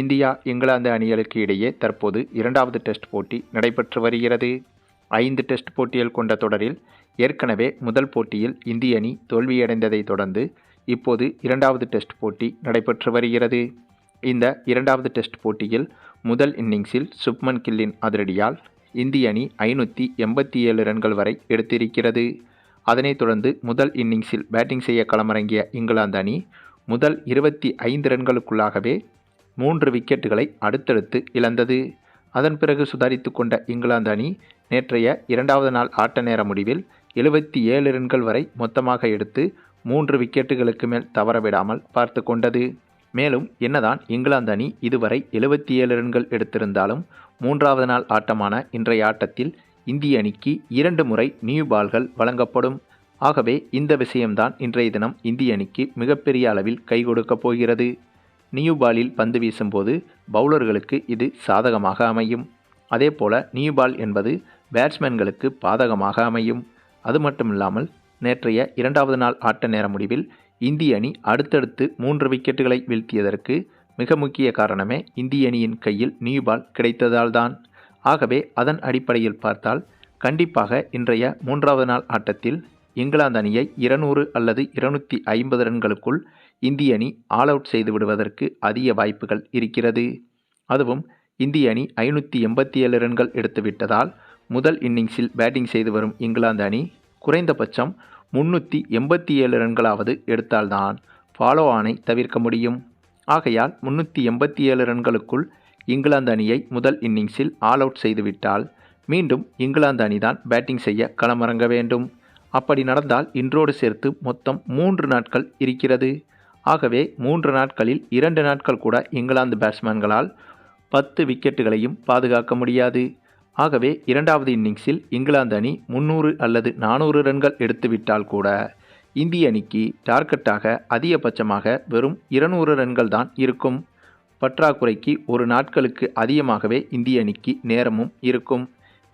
India England அணிகளுக்கு இடையே தற்போது இரண்டாவது டெஸ்ட் போட்டி நடைபெற்று வருகிறது. ஐந்து டெஸ்ட் போட்டிகள் கொண்ட தொடரில் ஏற்கனவே முதல் போட்டியில் இந்திய அணி தோல்வியடைந்ததைத் தொடர்ந்து இப்போது இரண்டாவது டெஸ்ட் போட்டி நடைபெற்று வருகிறது. இந்த இரண்டாவது டெஸ்ட் போட்டியில் முதல் இன்னிங்ஸில் சுப்மன் கில்லின் அதிரடியால் இந்திய அணி ஐநூற்றி எண்பத்தி ஏழு ரன்கள் வரை எடுத்திருக்கிறது. அதனைத் தொடர்ந்து முதல் இன்னிங்ஸில் பேட்டிங் செய்ய களமிறங்கிய இங்கிலாந்து அணி முதல் இருபத்தி ஐந்து ரன்களுக்குள்ளாகவே மூன்று விக்கெட்டுகளை அடுத்தடுத்து இழந்தது. அதன் பிறகு சுதாரித்து கொண்ட இங்கிலாந்து அணி நேற்றைய இரண்டாவது நாள் ஆட்ட நேர முடிவில் எழுபத்தி ஏழு ரன்கள் வரை மொத்தமாக எடுத்து மூன்று விக்கெட்டுகளுக்கு மேல் தவறவிடாமல் பார்த்து கொண்டது. மேலும் என்னதான் இங்கிலாந்து அணி இதுவரை எழுபத்தி ஏழு ரன்கள் எடுத்திருந்தாலும் மூன்றாவது நாள் ஆட்டமான இன்றைய ஆட்டத்தில் இந்திய அணிக்கு இரண்டு முறை நியூ பால்கள் வழங்கப்படும். ஆகவே இந்த விஷயம்தான் இன்றைய தினம் இந்திய அணிக்கு மிகப்பெரிய அளவில் கை கொடுக்கப் போகிறது. நியூ பாலில் பந்து வீசும்போது பவுலர்களுக்கு இது சாதகமாக அமையும். அதேபோல நியூ பால் என்பது பேட்ஸ்மேன்களுக்கு பாதகமாக அமையும். அது மட்டுமில்லாமல் நேற்றைய இரண்டாவது நாள் ஆட்ட நேர முடிவில் இந்திய அணி அடுத்தடுத்து மூன்று விக்கெட்டுகளை வீழ்த்தியதற்கு மிக முக்கிய காரணமே இந்திய அணியின் கையில் நியூ பால் கிடைத்ததால்தான். ஆகவே அதன் அடிப்படையில் பார்த்தால் கண்டிப்பாக இன்றைய மூன்றாவது நாள் ஆட்டத்தில் இங்கிலாந்து அணியை இருநூறு அல்லது இருநூற்றி ஐம்பது ரன்களுக்குள் இந்திய அணி ஆல் அவுட் செய்து விடுவதற்கு அதிக வாய்ப்புகள் இருக்கிறது. அதுவும் இந்திய அணி ஐநூற்றி எண்பத்தி ஏழு ரன்கள் எடுத்துவிட்டதால் முதல் இன்னிங்ஸில் பேட்டிங் செய்து வரும் இங்கிலாந்து அணி குறைந்தபட்சம் முன்னூற்றி எண்பத்தி ஏழு ரன்களாவது எடுத்தால்தான் ஃபாலோ ஆனை தவிர்க்க முடியும். ஆகையால் முன்னூற்றி எண்பத்தி ஏழு ரன்களுக்குள் இங்கிலாந்து அணியை முதல் இன்னிங்ஸில் ஆல் அவுட் செய்துவிட்டால் மீண்டும் இங்கிலாந்து அணிதான் பேட்டிங் செய்ய களமிறங்க வேண்டும். அப்படி நடந்தால் இன்றோடு சேர்த்து மொத்தம் மூன்று நாட்கள் இருக்கிறது. ஆகவே மூன்று நாட்களில் இரண்டு நாட்கள் கூட இங்கிலாந்து பேட்ஸ்மேன்களால் பத்து விக்கெட்டுகளையும் பாதுகாக்க முடியாது. ஆகவே இரண்டாவது இன்னிங்ஸில் இங்கிலாந்து அணி முன்னூறு அல்லது நானூறு ரன்கள் எடுத்துவிட்டால் கூட இந்திய அணிக்கு டார்கெட்டாக அதிகபட்சமாக வெறும் இருநூறு ரன்கள் தான் இருக்கும். பற்றாக்குறைக்கு ஒரு நாட்களுக்கு அதிகமாகவே இந்திய அணிக்கு நேரமும் இருக்கும்.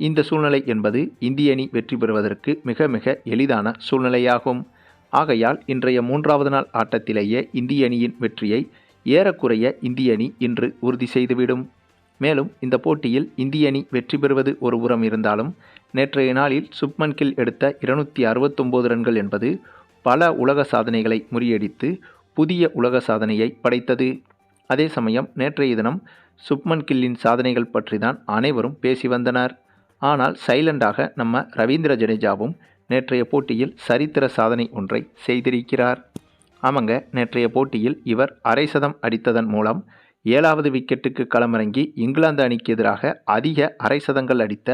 இந்த சூழ்நிலை என்பது இந்திய அணி வெற்றி பெறுவதற்கு மிக மிக எளிதான சூழ்நிலையாகும். ஆகையால் இன்றைய மூன்றாவது நாள் ஆட்டத்திலேயே இந்திய அணியின் வெற்றியை ஏறக்குறைய இந்திய அணி இன்று உறுதி செய்துவிடும். மேலும் இந்த போட்டியில் இந்திய அணி வெற்றி பெறுவது ஒரு புறம் இருந்தாலும் நேற்றைய நாளில் சுப்மன் கில் எடுத்த இருநூற்றி அறுபத்தொம்போது ரன்கள் என்பது பல உலக சாதனைகளை முறியடித்து புதிய உலக சாதனையை படைத்தது. அதே சமயம் நேற்றைய தினம் சுப்மன் கில்லின் சாதனைகள் பற்றி தான் அனைவரும் பேசி வந்தனர். ஆனால் சைலண்டாக நம்ம ரவீந்திர ஜடேஜாவும் நேற்றைய போட்டியில் சரித்திர சாதனை ஒன்றை செய்திருக்கிறார். ஆமாங்க நேற்றைய போட்டியில் இவர் அரை சதம் அடித்ததன் மூலம் ஏழாவது விக்கெட்டுக்கு களமிறங்கி இங்கிலாந்து அணிக்கு எதிராக அதிக அரை சதங்கள் அடித்த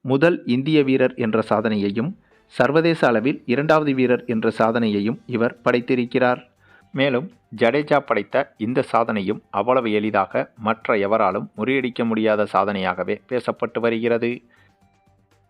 முதல் இந்திய வீரர் என்ற சாதனையையும் சர்வதேச அளவில் இரண்டாவது வீரர் என்ற சாதனையையும் இவர் படைத்திருக்கிறார். மேலும் ஜடேஜா படைத்த இந்த சாதனையும் அவ்வளவு எளிதாக மற்ற எவராலும் முறியடிக்க முடியாத சாதனையாகவே பேசப்பட்டு வருகிறது.